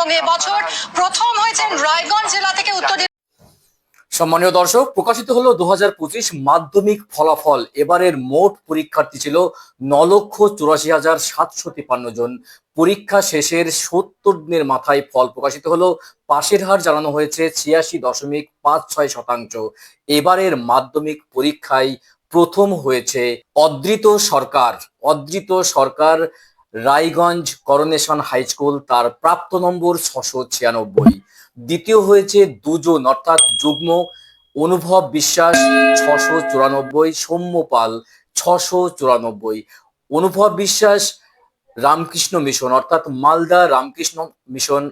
এবং এবছর প্রথম হয়েছেন রায়গঞ্জ জেলা থেকে উত্তর সম্মানীয় দর্শক, প্রকাশিত হলো দু মাধ্যমিক ফলাফল। এবারের মোট পরীক্ষার্থী ছিল ন লক্ষ চুরাশি হাজার সাতশো তিপান্ন জন। পরীক্ষা শেষের সত্তর দিনের মাথায় ফল প্রকাশিত হলো। পাশের হার জানানো হয়েছে ছিয়াশি দশমিক পাঁচ ছয় শতাংশ। এবারের মাধ্যমিক পরীক্ষায় প্রথম হয়েছে Adrit Sarkar. Adrit Sarkar Raiganj coronation high school তার প্রাপ্ত নম্বর ছশো ছিয়ানব্বই। দ্বিতীয় হয়েছে দুজন, অর্থাৎ যুগ্ম অনুভব বিশ্বাস ছশো চুরানব্বই সৌম্য পাল ছশো চুরানব্বই। অনুভব বিশ্বাস রামকৃষ্ণ মিশন, অর্থাৎ মালদা রামকৃষ্ণ মিশন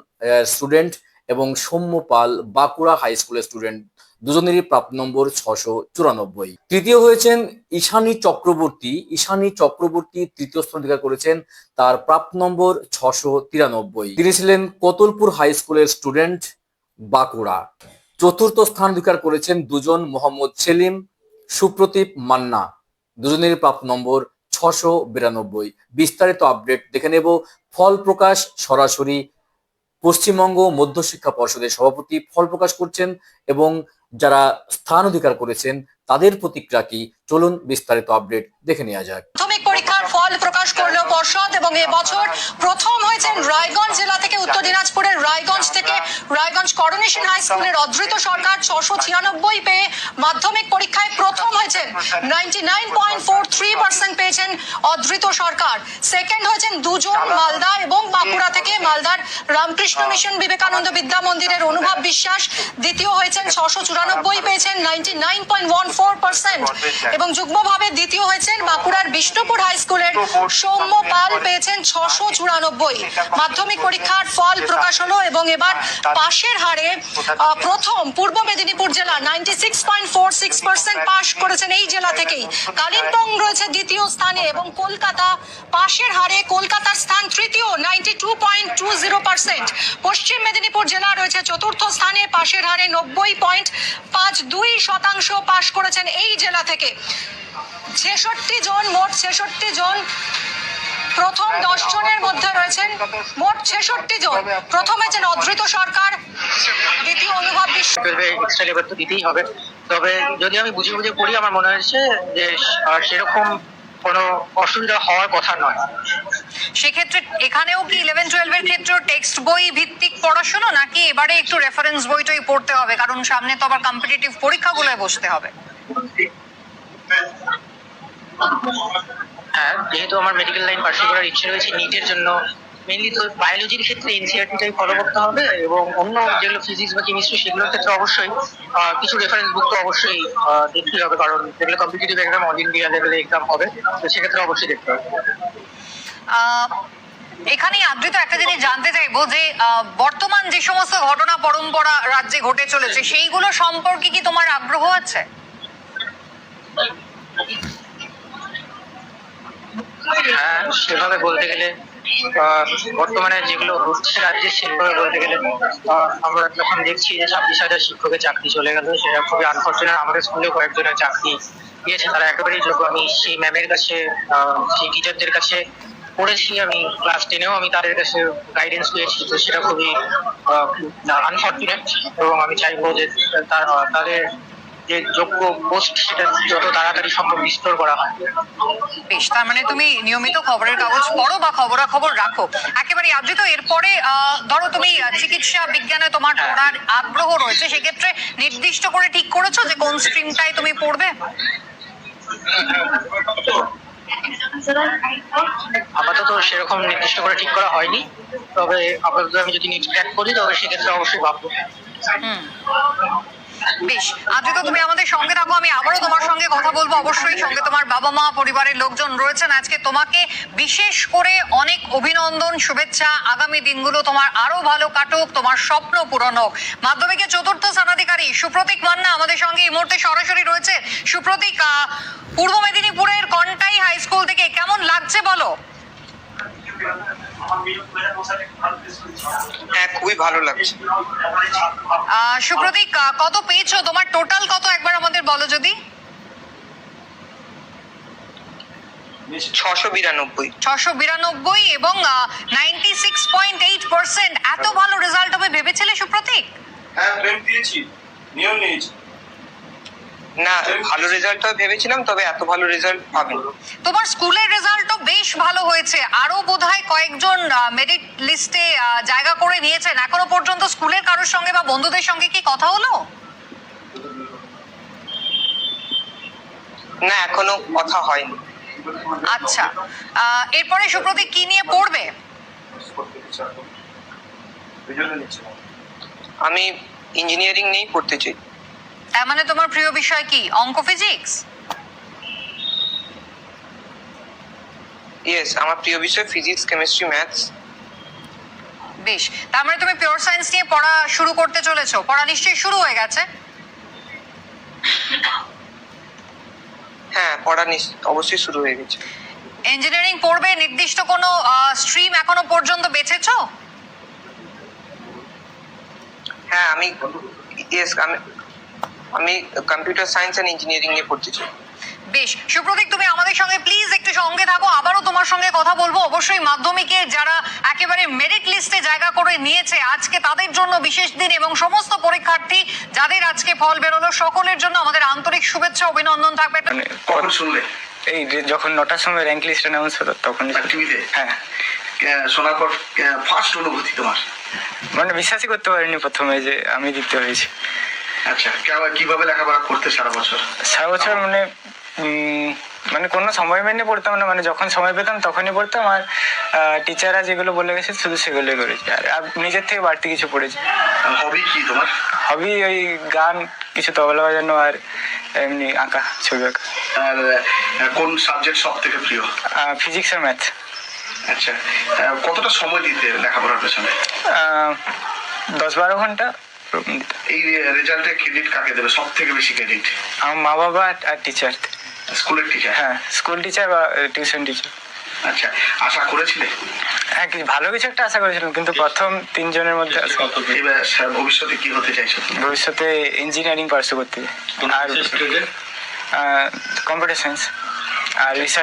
স্টুডেন্ট এবং সৌম্য পাল বাঁকুড়া হাই স্কুলের স্টুডেন্ট দুজনেরই প্রাপ্ত নম্বর ছশো চুরানব্বই। তৃতীয় হয়েছেন ঈশানী চক্রবর্তী। ঈশানী চক্রবর্তী তৃতীয় স্থান অধিকার করেছেন, তার প্রাপ্ত নম্বর ছশো তিরানব্বই। তিনি ছিলেন কতলপুর হাই স্কুলের স্টুডেন্ট, বাঁকুড়া। চতুর্থ স্থান অধিকার করেছেন দুজন মোহাম্মদ সেলিম, সুপ্রতীপ মান্না। দুজনের প্রাপ্ত নম্বর ছশো বিরানব্বই। বিস্তারিত আপডেট দেখে নেব ফল প্রকাশ সরাসরি পশ্চিমবঙ্গ মধ্যশিক্ষা পর্ষদের সভাপতি ফল প্রকাশ করছেন এবং যারা স্থান অধিকার করেছেন, তাদের প্রতিক্রিয়া কি? চলুন বিস্তারিত আপডেট দেখে নেওয়া যাক। প্রাথমিক পরীক্ষার ফল প্রকাশ করল পর্ষদ এবং এবছর প্রথম হয়েছেন রায়গঞ্জ জেলা থেকে উত্তর দিনাজপুরের রায়গঞ্জ থেকে রায়গঞ্জ করোনেশন হাই স্কুলের অধৃত সরকার ছশো ছিয়ানব্বই পেয়ে মাধ্যমিক পরীক্ষায় প্রথম হয়েছেন নাইনটি পেয়েছেন অধৃত সরকার। সেকেন্ড হয়েছেন দুজন মালদা এবং বাঁকুড়া থেকে মালদার রামকৃষ্ণ মিশন বিবেকানন্দ বিদ্যা মন্দিরের অনুভব বিশ্বাস। দ্বিতীয় হয়েছেন ছশো চুরানব্বই পেয়েছেন নাইনটি এবং যুগ্মভাবে দ্বিতীয় হয়েছেন বাঁকুড়ার বিষ্ণুপুর হাই স্কুলের সৌম্য পাল পেয়েছেন ছশো চুরানব্বই। মাধ্যমিক পরীক্ষার ফল প্রকাশ হলো এবং এবার পাশের হারে প্রথম পূর্ব মেদিনীপুর জেলা ninety six point four six percent পাশ করেছেন এই জেলা থেকেই। কালিম্পং রয়েছে দ্বিতীয় স্থানে এবং কলকাতা পাশের হারে কলকাতার স্থান তৃতীয় ninety two point two zero percent Paschim Medinipur জেলা রয়েছে চতুর্থ স্থানে, পাশের হারে নব্বই পয়েন্ট পাঁচ দুই শতাংশ পাশ করেছেন এই জেলা থেকে। ছেষট্টি জন, মোট ছেষট্টি জন প্রথম দশ জনের মধ্যে রয়েছেন। মোট ছেষট্টি জন। প্রথমে হয়েছেন অধৃত সরকার টুয়েলভে এক্সট্রা লেবার তো দিতেই হবে। তবে যদি আমি বুঝে বুঝে পড়ি আমার মনে হয়েছে যে সেরকম কোনো অসুবিধা হওয়ার কথা নয়। সেক্ষেত্রে এখানেও কি ইলেভেন টুয়েলভের ক্ষেত্রে টেক্সট বই ভিত্তিক পড়াশোনা নাকি এবারে একটু রেফারেন্স বইটাই পড়তে হবে? কারণ সামনে তো আবার কম্পিটিটিভ পরীক্ষাগুলোয় বসতে হবে। হ্যাঁ যেহেতু আমার মেডিকেল লাইন পার্সি করার ইচ্ছে রয়েছে নিটের জন্য মেনলি তো বায়োলজির ক্ষেত্রে এনসিআরটিটাই ফলো করতে হবে এবং অন্য যেগুলো ফিজিক্স বা কেমিস্ট্রি সেগুলোর ক্ষেত্রে অবশ্যই কিছু রেফারেন্স বুক তো অবশ্যই দেখতেই হবে কারণ যেগুলো কম্পিটিটিভ এক্সাম অল ইন্ডিয়া লেভেলে এক্সাম হবে তো সেক্ষেত্রে অবশ্যই দেখতে হবে। এখানেই আদ্রিত একটা জিনিস জানতে চাইব যে বর্তমান যে সমস্ত ঘটনা পরম্পরা রাজ্যে ঘটে চলেছে সেইগুলো সম্পর্কে কি তোমার আগ্রহ আছে? হ্যাঁ সেভাবে বলতে গেলে বর্তমানে যেগুলো হচ্ছে রাজ্যে সেভাবে বলতে গেলে আমরা যখন দেখছি যে ছাব্বিশ হাজার শিক্ষকের চাকরি চলে গেল। সেটা খুবই আনফর্চুনেট আমাদের স্কুলেও কয়েকজনের চাকরি দিয়েছে তারা একেবারেই যোগ্য। আমি সেই ম্যামের কাছে সেই টিচারদের কাছে পড়েছি। আমি ক্লাস টেনেও আমি তাদের কাছে গাইডেন্স পেয়েছি। তো সেটা খুবই আনফর্চুনেট এবং আমি চাইব যে তাদের যে যোগ্য পোস্ট সেটা যত তাড়াতাড়ি সম্ভব বিস্তর করা হয়। বেশ তার মানে তুমি নিয়মিত খবরের কাগজ পড়ো বা খবরাখবর রাখো। একেবারে আদ্রিত এরপরে ধরো তুমি চিকিৎসা বিজ্ঞানে তোমার পড়ার আগ্রহ রয়েছে সেক্ষেত্রে নির্দিষ্ট করে ঠিক করেছ যে কোন স্ট্রিমটাই তুমি পড়বে? আপাতত সেরকম নির্দিষ্ট করে ঠিক করা হয়নি। তবে আপাতত আমি যদি নিট ক্র্যাক করি তবে সেক্ষেত্রে অবশ্যই ভাববো। হুম। বেশ আজকে তো তুমি আমাদের সঙ্গে থাকো, আমি আবারও তোমার সঙ্গে কথা বলব। অবশ্যই সঙ্গে তোমার বাবা মা, পরিবারের লোকজন রয়েছেন। আজকে তোমাকে বিশেষ করে অনেক অভিনন্দন, শুভেচ্ছা। আগামী দিনগুলো তোমার আরও ভালো কাটুক, তোমার স্বপ্ন পূরণ হোক। মাধ্যমিকে চতুর্থ স্থানাধিকারী সুপ্রতীক মান্না আমাদের সঙ্গে এই মুহূর্তে সরাসরি রয়েছে। সুপ্রতীক পূর্ব মেদিনীপুরের কন্টাই হাই স্কুল থেকে কেমন লাগছে বলো? হ্যাঁ খুবই ভালো লাগছে। সুপ্রতীক কত পেয়েছ? তোমার টোটাল কত একবার আমাদের বলো যদি? ছশো বিরানব্বই। ছশো বিরানব্বই এবং ninety six point eight percent এত ভালো রেজাল্ট হবে ভেবেছিলে সুপ্রতীক? হ্যাঁ প্রেম দিয়েছি। নিয়েও নিয়েছি। না ভালো রেজাল্ট ভেবেছিলাম তবে এত ভালো রেজাল্ট পাবেন তোমার স্কুলের রেজাল্টও বেশ ভালো হয়েছে। আরও বোধহয় কয়েকজন মেরিট লিস্টে জায়গা করে নিয়েছেন। এখনও পর্যন্ত স্কুলের কারোর সঙ্গে বা বন্ধুদের সঙ্গে কি কথা হলো? না এখনও কথা হয়নি। আচ্ছা। এরপরে সুপ্রতীক কি নিয়ে পড়বে। আমি ইঞ্জিনিয়ারিং নিয়েই পড়তে চাই। তার মানে তোমার প্রিয় বিষয় কি? অঙ্ক ফিজিক্স ইয়েস আমার প্রিয় বিষয় ফিজিক্স কেমিস্ট্রি ম্যাথস বেশ তার মানে তুমি পিওর সায়েন্স নিয়ে পড়া শুরু করতে চলেছো। পড়া নিশ্চয়ই শুরু হয়ে গেছে? হ্যাঁ পড়া অবশ্যই শুরু হয়ে গেছে। ইঞ্জিনিয়ারিং পড়বে নির্দিষ্ট কোনো স্ট্রিম এখনও পর্যন্ত বেছেছো? হ্যাঁ আমি ইয়েস আমি আমি কম্পিউটার সায়েন্স অ্যান্ড ইঞ্জিনিয়ারিং নিয়ে পড়তে চাই। বেশ সুপ্রতীক তুমি আমাদের সঙ্গে প্লিজ একটু সঙ্গে থাকো আবারও তোমার সঙ্গে কথা বলব। অবশ্যই মাধ্যমিকে যারা একেবারে মেরিট লিস্টে জায়গা করে নিয়েছে আজকে তাদের জন্য বিশেষ দিন এবং সমস্ত পরীক্ষার্থী যাদের আজকে ফল বেরোলো সকলের জন্য আমাদের আন্তরিক শুভেচ্ছা অভিনন্দন থাকবে। মানে কখন শুনলে? এই যে যখন নটার সময় র্যাঙ্ক লিস্ট অ্যানাউন্স হলো তখন টিভিতে হ্যাঁ। শোনার পর ফার্স্ট অনুভূতি তোমার? মানে বিশ্বাসই করতে পারিনি প্রথমে যে আমি দিতে হয়েছি। আচ্ছা কীভাবে লেখাপড়া করতে সারা বছর? সারা বছর মানে মানে কোনো সময় মেনে পড়তাম না মানে যখন সময় পেতাম তখনই পড়তাম আর টিচাররা যেগুলো বলে গেছে শুধু সেগুলোই করেছি। আর নিজের থেকে বাড়তি কিছু পড়েছি। হবি কি তোমার? হবি ওই গান কিছু তবলা বাজানো আর এমনি আঁকা ছবি আঁকা। আর কোন সাবজেক্ট সব থেকে প্রিয় ফিজিক্স আর ম্যাথ আচ্ছা কতটা সময় দিতে লেখাপড়ার পেছনে? দশ বারো ঘণ্টা এই রেজাল্টের ক্রেডিট কাকে দেবে? সব থেকে বেশি ক্রেডিট আমার মা বাবা আর টিচার স্কুলের টিচার হ্যাঁ স্কুল টিচার বা টিউশন টিচার আচ্ছা আশা করেছিলে? হ্যাঁ কিছু ভালো কিছু একটা আশা করেছিলাম কিন্তু প্রথম তিনজনের মধ্যে ভবিষ্যতে কি হতে চাইছো ভবিষ্যতে ইঞ্জিনিয়ারিং পার্সু করতে। আর কম্পিউটার সায়েন্স আর রিসার্চ